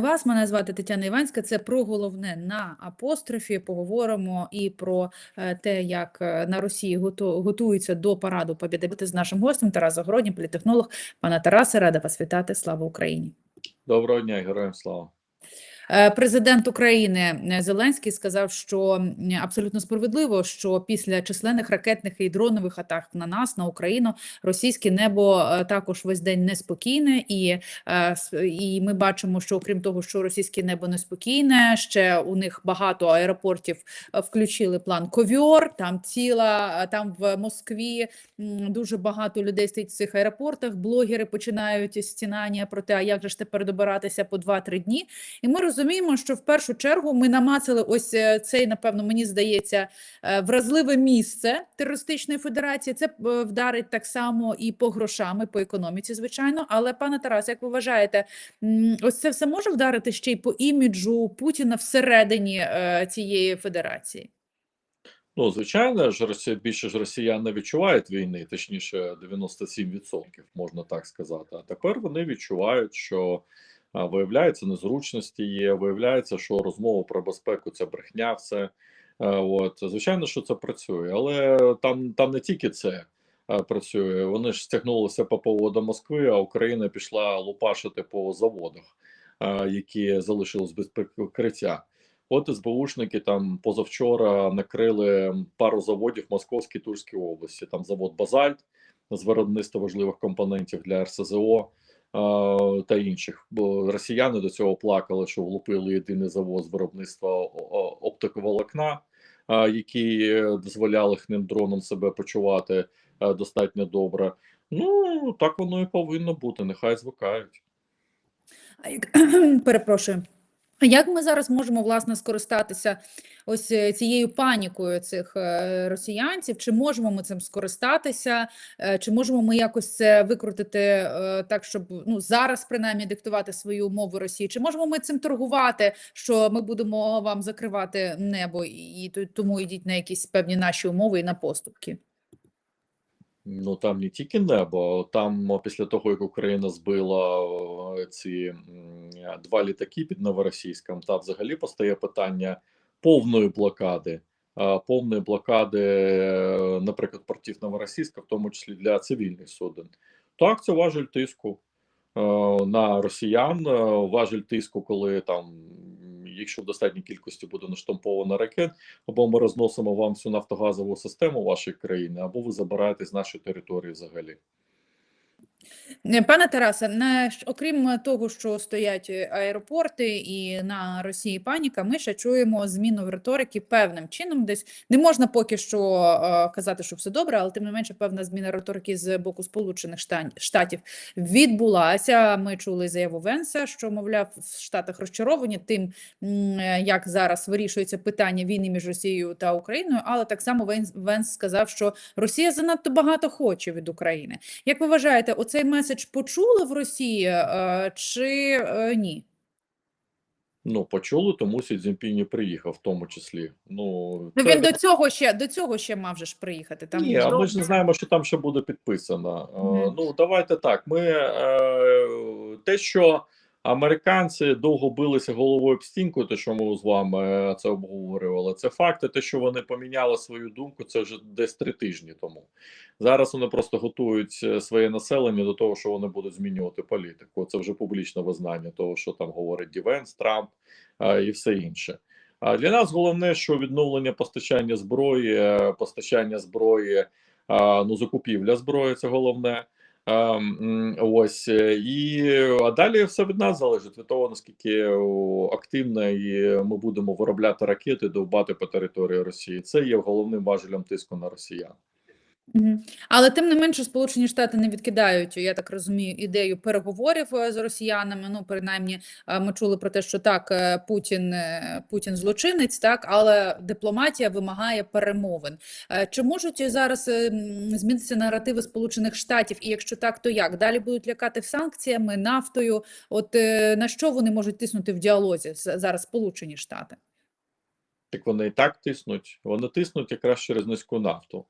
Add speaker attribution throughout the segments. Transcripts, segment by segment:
Speaker 1: вас. Мене звати Тетяна Іванська. Це про головне на апострофі. Поговоримо і про е, те, як е, на Росії готуються до параду побідати з нашим гостем Тарасом Загородній, політехнолог. Пана Тарасе, рада вас вітати. Слава Україні.
Speaker 2: Доброго дня, героям слава.
Speaker 1: Е, Президент України е, Зеленський сказав, що абсолютно справедливо, що після численних ракетних і дронових атак на нас, на Україну, російське небо е, також весь день неспокійне, і, і ми бачимо, що окрім того, що російське небо неспокійне, ще у них багато аеропортів включили план ковьор. Там ціла там в Москві дуже багато людей стоїть в цих аеропортах. Блогери починають стінання про те, а як же ж тепер добиратися по 2-3 дні. І ми розуміємо, що в першу чергу ми намацали ось е, цей, напевно, мені здається, е, вразливе місце терористичної федерації. Це е, вдарить так само і по грошам, і по економіці, звичайно. Але пане Тарас, як ви вважаєте, ось це все може вдарити ще й по іміджу Путіна всередині цієї федерації?
Speaker 2: Ну, звичайно ж, Росія, більше ж росіян не відчувають війни, точніше, 97%, можна так сказати. А тепер вони відчувають, що виявляється, незручності є, виявляється, що розмова про безпеку це брехня, все. От, звичайно, що це працює, але там, там не тільки це працює. Вони ж стягнулися ППО до Москви, а Україна пішла лупашити по заводах, які залишились без прикриття. От СБУшники там позавчора накрили пару заводів в Московській Тульській області. Там завод Базальт з виробництва важливих компонентів для РСЗО е, та інших. Бо росіяни до цього плакали, що влупили єдиний завоз виробництва оптиковолокна, які е, дозволяли хним дроном себе почувати е, достатньо добре. Ну так воно і повинно бути. Нехай звикають.
Speaker 1: Перепрошую. Як ми зараз можемо власне скористатися ось е, цією панікою цих е, росіянців? Чи можемо ми цим скористатися? Е, Чи можемо ми якось це викрутити так, щоб ну зараз принаймні диктувати свою умови Росії? Чи можемо ми цим торгувати? Що ми будемо вам закривати небо, і тому йдіть на якісь певні наші умови і на поступки?
Speaker 2: Ну там не тільки небо, там після того, як Україна збила ці два літаки під Новоросійськом, та взагалі постає питання повної блокади, повної блокади, е, наприклад, портів Новоросійська, в тому числі для цивільних суден. Так, це важель тиску е, на росіян, е, важель тиску, коли там, якщо в достатній кількості буде наштамповано ракет, або ми розносимо вам всю нафтогазову систему вашої країни, або ви забираєте з нашої території взагалі.
Speaker 1: Е, Пане Тарасе, ж- окрім того, що стоять е, аеропорти і на Росії паніка, ми ще чуємо зміну в риторики певним чином. Десь не можна поки що е, казати, що все добре, але тим не менше певна зміна риторики з боку Сполучених Штатів відбулася. Ми чули заяву Венса, що мовляв в Штатах розчаровані тим, е, як зараз вирішується питання війни між Росією та Україною. Але так само Венс сказав, що Росія занадто багато хоче від України. Як ви вважаєте, оцей меседж почули в Росії е, чи е, ні?
Speaker 2: Ну, почули, тому Сі Цзіньпінь і приїхав, в тому числі. Ну,
Speaker 1: Ну
Speaker 2: це-
Speaker 1: він до цього ще до цього ще мав же ж приїхати. Там
Speaker 2: Ні, а ми ж не знаємо, що там ще буде підписано.
Speaker 1: Мгм.
Speaker 2: Ну, давайте так. Ми те, що американці довго билися головою об стінку, те, що ми з вами е, це обговорювали, це факти. Те, що вони поміняли свою думку, це вже десь три тижні тому. Зараз вони просто готують е, своє населення до того, що вони будуть змінювати політику. Це вже публічне визнання того, що там говорить Дівенс, Трамп е, і все інше. А для нас головне, що відновлення постачання зброї, постачання зброї, ну закупівля зброї це головне. Ось е, і а далі все від нас залежить від того, наскільки активно і ми будемо виробляти ракети, довбати по території Росії. Це є головним важелем тиску на росіян.
Speaker 1: Але тим не менше, Сполучені Штати не відкидають, я так розумію, ідею переговорів е, з росіянами. Ну, принаймні, е, ми чули про те, що так, е, Путін Путін злочинець, так, але дипломатія вимагає перемовин. Чи можуть зараз змінитися наративи Сполучених Штатів? І якщо так, то як далі будуть лякати санкціями, нафтою? От на що вони можуть тиснути в діалозі зараз Сполучені Штати?
Speaker 2: Так вони і так тиснуть. Вони тиснуть якраз через низьку нафту.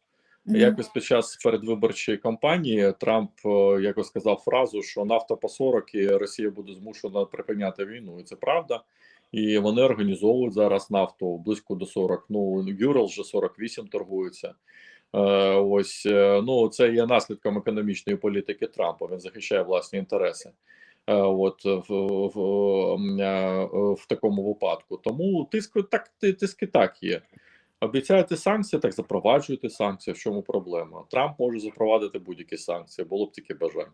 Speaker 2: Якось під час передвиборчої кампанії Трамп е, якось сказав фразу, що нафта по 40 і Росія буде змушена припиняти війну. І це правда. І вони організовують зараз нафту близько до 40. Ну Юрал вже 48 торгується. Е, ось е, ну це є наслідком економічної політики Трампа. Він захищає власні інтереси. От в, в, е, в такому випадку. Тому тиск так ти- тиски так є. Обіцяєте санкції, так запроваджуйте санкції. В чому проблема? Трамп може запровадити будь-які санкції, було б таке бажання.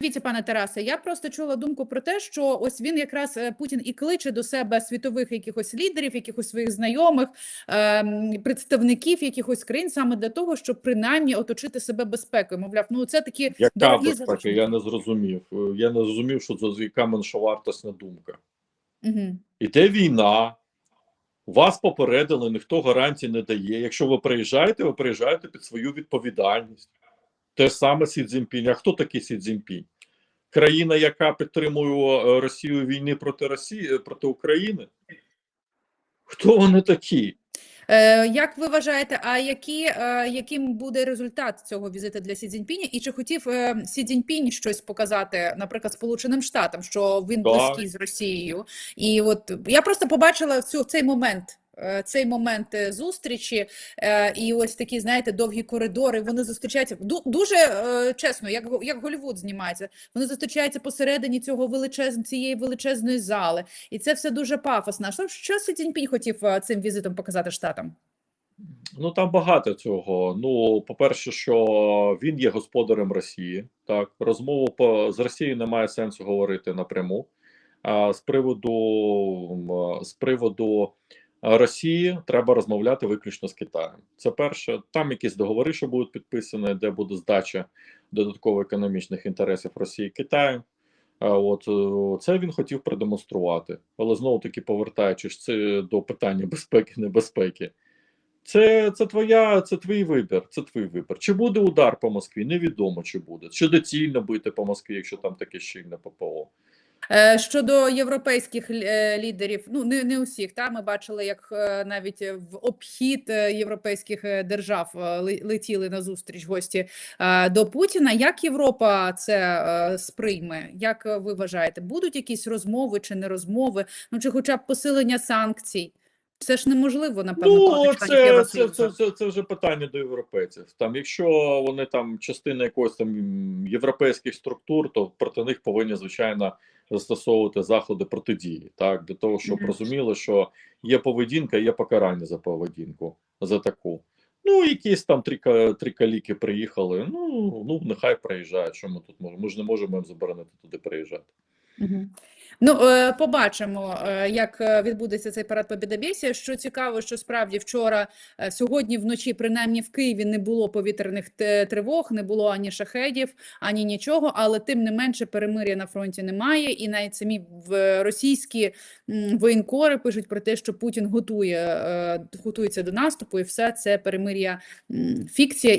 Speaker 1: Дивіться, пане Тарасе, я просто чула думку про те, що ось він якраз е, Путін і кличе до себе світових якихось лідерів, якихось своїх знайомих, ем, представників якихось країн саме для того, щоб принаймні оточити себе безпекою. Мовляв, ну це такі
Speaker 2: Яка безпека? Я не зрозумів. Е, Я не зрозумів, що це яка меншовартісна думка.
Speaker 1: Угу.
Speaker 2: Іде війна, вас попередили, ніхто гарантій не дає. Якщо ви приїжджаєте, ви приїжджаєте під свою відповідальність. Те саме Сі Цзіньпінь. А хто такий Сі Цзіньпінь? Країна, яка підтримує е, Росію війни проти Росії е, проти України? Хто вони такі?
Speaker 1: Е, як ви вважаєте, а які, е, яким буде результат цього візиту для Сі Цзіньпіня? І чи хотів е, Сі Цзіньпінь щось показати, наприклад, Сполученим Штатам, що він близький з Росією? І от я просто побачила цю цей момент. Е, Цей момент е, зустрічі е, і ось такі, знаєте, довгі коридори. Вони зустрічаються Ду- дуже чесно, як як Голлівуд знімається. Вони зустрічаються посередині цього величез... цієї величезної зали, і це все дуже пафосно. Що, Сі Цзіньпінь хотів цим візитом показати штатам?
Speaker 2: Ну там багато цього. Ну, по-перше, що він є господарем Росії. Так, розмову по з Росією немає сенсу говорити напряму. А з приводу з приводу Росії треба розмовляти виключно з Китаєм. Це перше. Там якісь договори, що будуть підписані, де буде здача додатково економічних інтересів Росії Китаю. От е, це він хотів продемонструвати, але знову таки повертаючись це до питання безпеки, небезпеки. Це, це твоя, це твій вибір. Це твій вибір. Чи буде удар по Москві? Невідомо, чи буде. Чи доцільно бити по Москві, якщо там таке щільне ППО.
Speaker 1: Е, Щодо європейських е, лідерів, ну не, не усіх, та ми бачили, як е, навіть в обхід європейських держав ли- летіли на зустріч гості до Путіна. Як Європа це сприйме? Як ви вважаєте, будуть якісь розмови чи не розмови? Ну чи хоча б посилення санкцій? Це ж неможливо, напевно,
Speaker 2: Ну, це, це, це, це, це вже питання до європейців. Там, якщо вони там частина якогось там європейських структур, то проти них повинні, звичайно, застосовувати заходи протидії. Так, для того, щоб
Speaker 1: Мгм.
Speaker 2: розуміли, що є поведінка, є покарання за поведінку, за таку. Ну, якісь там три, ка- три каліки приїхали. Ну, ну нехай приїжджають. Що ми тут можемо? Ми ж не можемо їм заборонити туди приїжджати.
Speaker 1: Мгм. Ну, е, побачимо, е, як е, відбудеться цей парад Побєдобєсія. Що цікаво, що справді вчора, сьогодні вночі, принаймні в Києві, не було повітряних тривог, не було ані шахедів, ані нічого, але тим не менше перемир'я на фронті немає. І навіть самі російські воєнкори пишуть про те, що Путін готує, готується до наступу, і все це перемир'я фікція.